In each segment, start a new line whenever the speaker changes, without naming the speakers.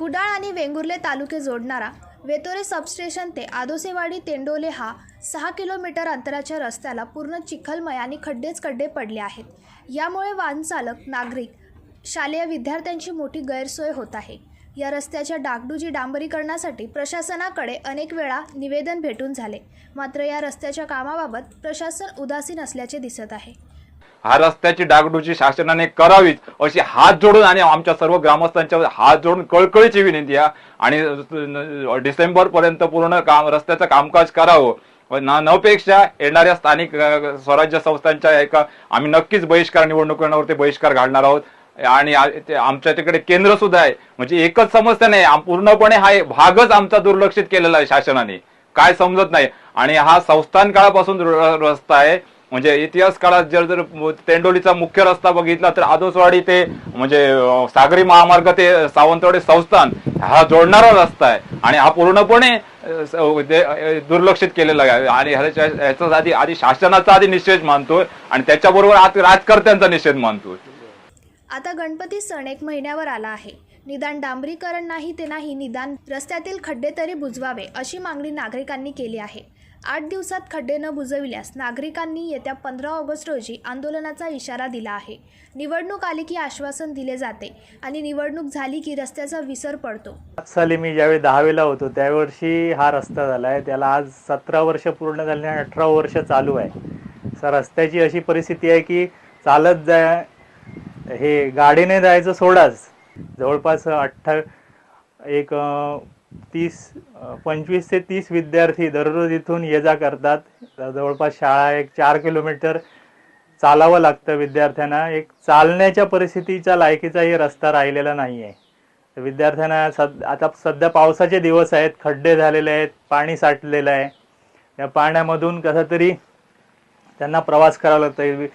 कुडाळ आणि वेंगुर्ले तालुके जोडणारा वेतोरे सबस्टेशन ते आदोसेवाडी तेंडोले हा सहा किलोमीटर अंतराच्या रस्त्याला पूर्ण चिखलमय आणि खड्डेच खड्डे पडले आहेत. यामुळे वाहनचालक नागरिक शालेय विद्यार्थ्यांची मोठी गैरसोय होत आहे. या रस्त्याच्या डागडुजी डांबरीकरणासाठी प्रशासनाकडे अनेक वेळा निवेदन भेटून झाले. मात्र या रस्त्याच्या कामाबाबत प्रशासन उदासीन असल्याचे दिसत आहे.
हा रस्त्याची डागडूची शासनाने करावीच अशी हात जोडून आणि आमच्या सर्व ग्रामस्थांच्या हात जोडून कळकळीची विनंती आहे. आणि डिसेंबर पर्यंत पूर्ण काम रस्त्याचं कामकाज करावं. न नपेक्षा येणाऱ्या स्थानिक स्वराज्य संस्थांच्या एका आम्ही नक्कीच बहिष्कार निवडणुकांवरती बहिष्कार घालणार आहोत. आणि आमच्या तिकडे केंद्र सुद्धा आहे. म्हणजे एकच समस्या नाही पूर्णपणे हा भागच आमचा दुर्लक्षित केलेला आहे शासनाने. काय समजत नाही. आणि हा संस्थान काळापासून रस्ता आहे. म्हणजे इतिहास काळात जर जर तेंडोलीचा मुख्य रस्ता बघितला तर आदोसवाडी ते म्हणजे सागरी महामार्ग ते सावंतवाडी संस्थान हा जोडणारा रस्ता आहे. आणि हा पूर्णपणे दुर्लक्षित केलेला आहे. आणि ह्याच्या ह्याचा आधी आधी शासनाचा आधी निषेध मानतोय आणि त्याच्याबरोबर आज राजकर्त्यांचा निषेध मानतोय.
आता गणपती सण एक महिन्यावर आला आहे. निदान डांबरीकरण नाही ते नाही निदान रस्त्यातील खड्डे तरी बुजवावे अशी मागणी नागरिकांनी केली आहे. आठ दिवसात खड्डे न बुजविल्यास नागरिकांनी येत्या पंधरा ऑगस्ट रोजी आंदोलनाचा इशारा दिला आहे. निवडणूक आली की आश्वासन दिले जाते आणि निवडणूक झाली की रस्त्याचा विसर पडतो.
साली मी ज्यावेळी दहावीला होतो त्यावर्षी हा रस्ता झाला आहे त्याला आज सतरा वर्ष पूर्ण झाली आणि अठरा वर्ष चालू आहे. सर रस्त्याची अशी परिस्थिती आहे की चालत जाय हे गाडीने जायचं सोडाच. जवळपास अठ्ठा एक तीस पंचवीस ते तीस विद्यार्थी दररोज इथून ये जा करतात. जवळपास शाळा एक चार किलोमीटर चालावं लागतं विद्यार्थ्यांना. एक चालण्याच्या परिस्थितीच्या लायकीचाही रस्ता राहिलेला नाही आहे विद्यार्थ्यांना सद आता सध्या पावसाचे दिवस आहेत खड्डे झालेले आहेत पाणी साठलेलं आहे. या पाण्यामधून कसं तरी त्यांना प्रवास करावा लागतं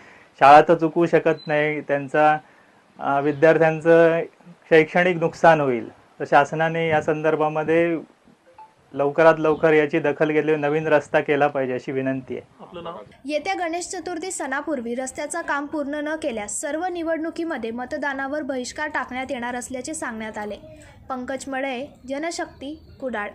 शाळा तर चुकवू शकत नाही. त्यांचा विद्यार्थ्यांचं शैक्षणिक नुकसान होईल. तर शासनाने या संदर्भामध्ये लवकरात लवकर याची दखल घेतली नवीन रस्ता केला पाहिजे अशी विनंती आहे.
येत्या गणेश चतुर्थी सणापूर्वी रस्त्याचं काम पूर्ण न केल्यास सर्व निवडणुकीमध्ये मतदानावर बहिष्कार टाकण्यात येणार असल्याचे सांगण्यात आले. पंकज मडळे जनशक्ती कुडाळ.